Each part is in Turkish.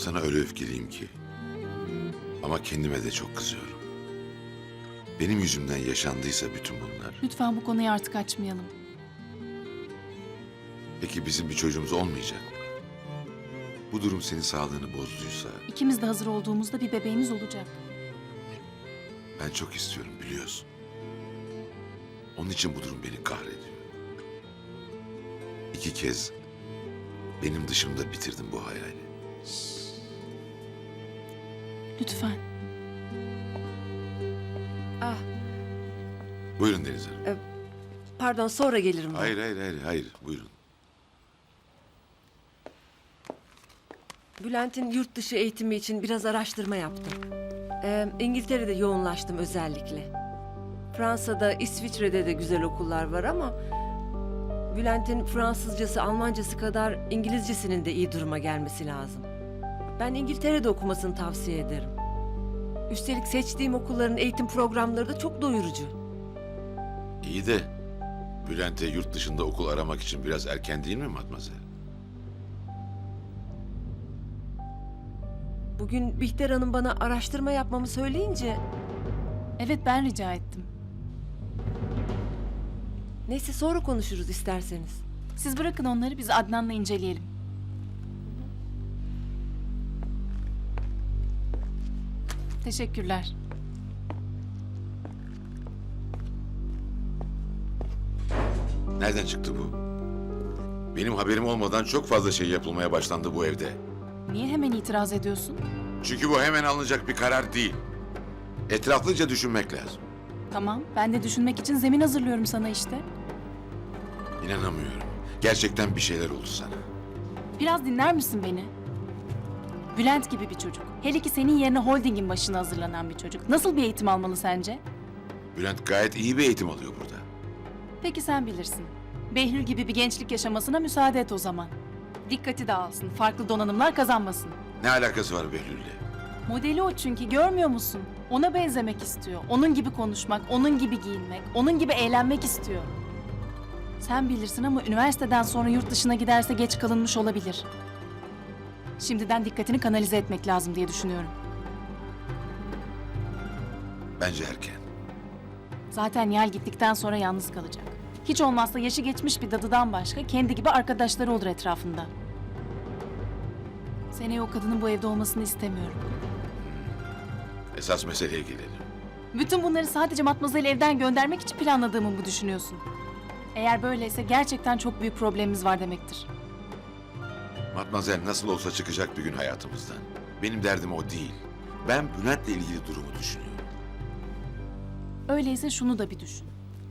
Sana öyle öfkeliyim ki. Ama kendime de çok kızıyorum. Benim yüzümden yaşandıysa bütün bunlar. Lütfen bu konuyu artık açmayalım. Peki bizim bir çocuğumuz olmayacak mı? Bu durum senin sağlığını bozduysa İkimiz de hazır olduğumuzda bir bebeğimiz olacak. ben çok istiyorum biliyorsun. Onun için bu durum beni kahrediyor. İki kez benim dışımda bitirdim bu hayali. Lütfen. Ah, Buyurun Deniz Hanım. pardon sonra gelirim ben. Hayır hayır hayır hayır buyurun. Bülent'in yurt dışı eğitimi için biraz araştırma yaptım. Ee, İngiltere'de yoğunlaştım özellikle. Fransa'da, İsviçre'de de güzel okullar var ama... Bülent'in Fransızcası, Almancası kadar İngilizcesinin de iyi duruma gelmesi lazım. Ben İngiltere'de okumasını tavsiye ederim. Üstelik seçtiğim okulların eğitim programları da çok doyurucu. İyi de Bülent'e yurt dışında okul aramak için biraz erken değil mi Matmazel? Bugün Bihter Hanım bana araştırma yapmamı söyleyince... Evet ben rica ettim. Neyse sonra konuşuruz isterseniz. Siz bırakın onları biz Adnan'la inceleyelim. Teşekkürler. Nereden çıktı bu? Benim haberim olmadan çok fazla şey yapılmaya başlandı bu evde. Niye hemen itiraz ediyorsun? Çünkü bu hemen alınacak bir karar değil. Etraflıca düşünmek lazım. Tamam, ben de düşünmek için zemin hazırlıyorum sana işte. İnanamıyorum. Gerçekten bir şeyler oldu sana. Biraz dinler misin beni? Bülent gibi bir çocuk. Hele ki senin yerine holdingin başına hazırlanan bir çocuk. Nasıl bir eğitim almalı sence? Bülent gayet iyi bir eğitim alıyor burada. Peki sen bilirsin. Behlül gibi bir gençlik yaşamasına müsaade et o zaman. Dikkati dağılsın, farklı donanımlar kazanmasın. Ne alakası var Behlül'le? Modeli o çünkü görmüyor musun? Ona benzemek istiyor. Onun gibi konuşmak, onun gibi giyinmek, onun gibi eğlenmek istiyor. Sen bilirsin ama üniversiteden sonra yurt dışına giderse geç kalınmış olabilir. Şimdiden dikkatini kanalize etmek lazım diye düşünüyorum. Bence erken. Zaten Nihal gittikten sonra yalnız kalacak. Hiç olmazsa yaşı geçmiş bir dadıdan başka kendi gibi arkadaşları olur etrafında. Seneye o kadının bu evde olmasını istemiyorum. Esas meseleye gelelim. Bütün bunları sadece Matmazel'i evden göndermek için planladığımı mı düşünüyorsun? Eğer böyleyse gerçekten çok büyük problemimiz var demektir. Matmazel nasıl olsa çıkacak bir gün hayatımızdan. Benim derdim o değil. Ben Bülent'le ilgili durumu düşünüyorum. Öyleyse şunu da bir düşün.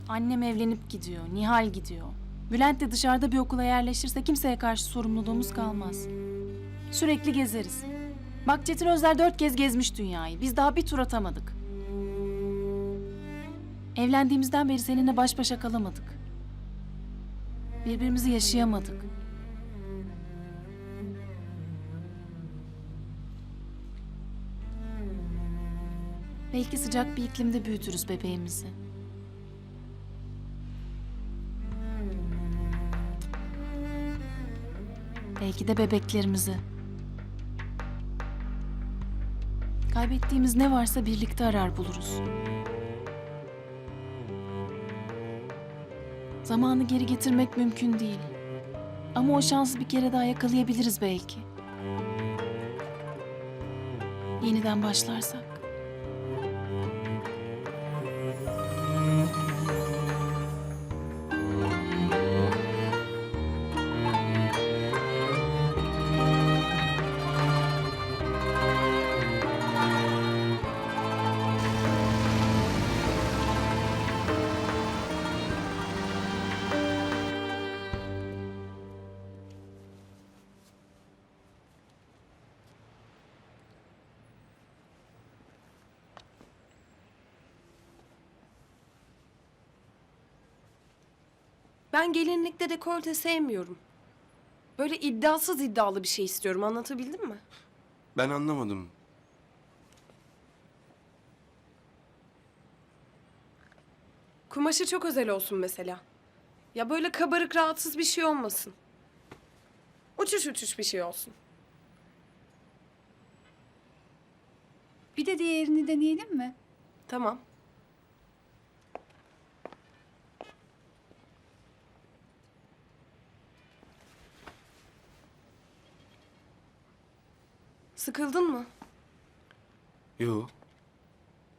Annem evlenip gidiyor, Nihal gidiyor. Bülent de dışarıda bir okula yerleşirse kimseye karşı sorumluluğumuz kalmaz. Sürekli gezeriz. Bak Çetin Özler dört kez gezmiş dünyayı. Biz daha bir tur atamadık. Evlendiğimizden beri seninle baş başa kalamadık. Birbirimizi yaşayamadık. Belki sıcak bir iklimde büyütürüz bebeğimizi. Belki de bebeklerimizi. Kaybettiğimiz ne varsa birlikte arar buluruz. Zamanı geri getirmek mümkün değil. Ama o şansı bir kere daha yakalayabiliriz belki. Yeniden başlarsak. Ben gelinlikte dekolte sevmiyorum. Böyle iddiasız iddialı bir şey istiyorum. Anlatabildim mi? Ben anlamadım. Kumaşı çok özel olsun mesela. Ya böyle kabarık rahatsız bir şey olmasın. Uçuş uçuş bir şey olsun. Bir de diğerini deneyelim mi? Tamam. Sıkıldın mı? Yo.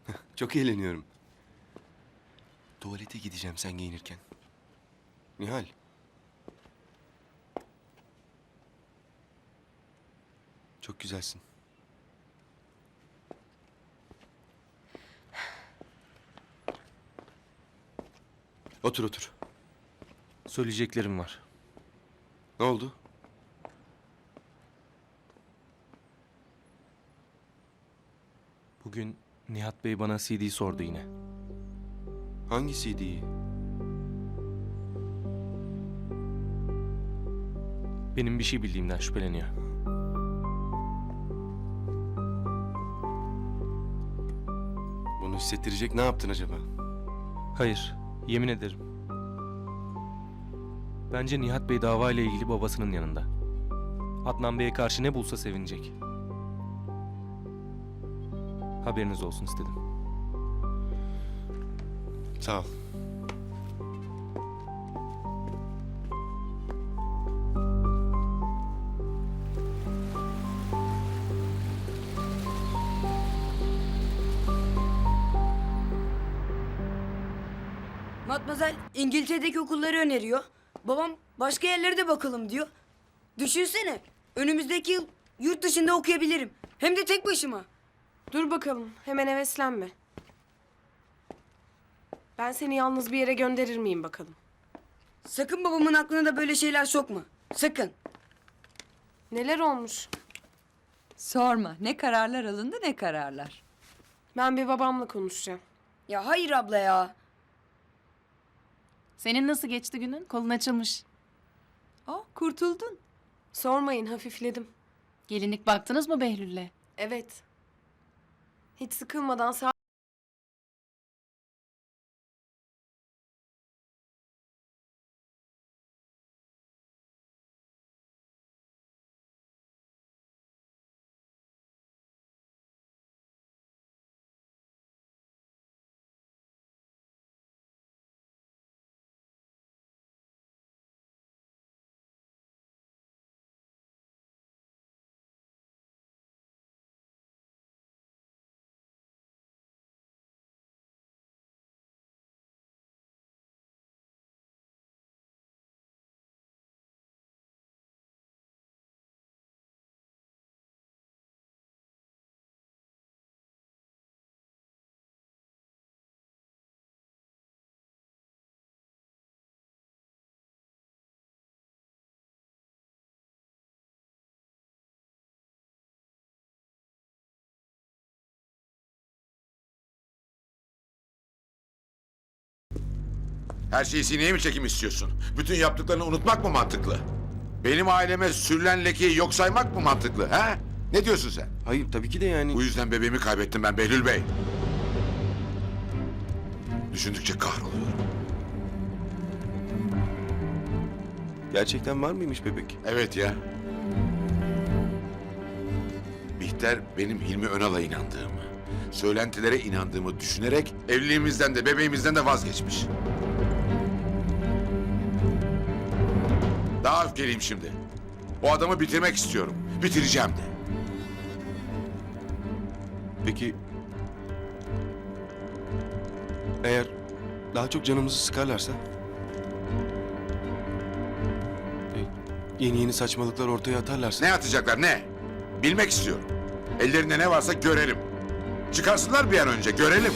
Çok eğleniyorum. Tuvalete gideceğim sen giyinirken. Nihal. Çok güzelsin. Otur otur. Söyleyeceklerim var. Ne oldu? Bugün Nihat Bey bana CD sordu yine. Hangi CD'yi? Benim bir şey bildiğimden şüpheleniyor. Bunu hissettirecek ne yaptın acaba? Hayır, yemin ederim. Bence Nihat Bey davayla ilgili babasının yanında. Adnan Bey'e karşı ne bulsa sevinecek. Haberiniz olsun istedim. Sağ ol. Matmazel İngiltere'deki okulları öneriyor. Babam başka yerlere de bakalım diyor. Düşünsene önümüzdeki yıl yurt dışında okuyabilirim. Hem de tek başıma. Dur bakalım. Hemen heveslenme. Ben seni yalnız bir yere gönderir miyim bakalım? Sakın babamın aklına da böyle şeyler sokma. Sakın. Neler olmuş? Sorma. Ne kararlar alındı ne kararlar. Ben bir babamla konuşacağım. Ya hayır abla ya. Senin nasıl geçti günün? Kolun açılmış. Oh kurtuldun. Sormayın hafifledim. Gelinlik baktınız mı Behlül'le? Evet. Hiç sıkılmadan Her şeyi sineye mi çekim istiyorsun? Bütün yaptıklarını unutmak mı mantıklı? Benim aileme sürülen lekeyi yok saymak mı mantıklı? Ha? Ne diyorsun sen? Hayır tabii ki de yani. Bu yüzden bebeğimi kaybettim ben Behlül Bey. Düşündükçe kahroluyorum. Gerçekten var mıymış bebek? Evet ya. Bihter benim Hilmi Önal'a inandığımı, söylentilere inandığımı düşünerek evliliğimizden de bebeğimizden de vazgeçmiş. Daha öfkeliyim şimdi. O adamı bitirmek istiyorum. Bitireceğim de. Peki... Eğer daha çok canımızı sıkarlarsa... E, Yeni yeni saçmalıklar ortaya atarlarsa... Ne atacaklar ne? Bilmek istiyorum. Ellerinde ne varsa görelim. Çıkarsınlar bir an önce görelim.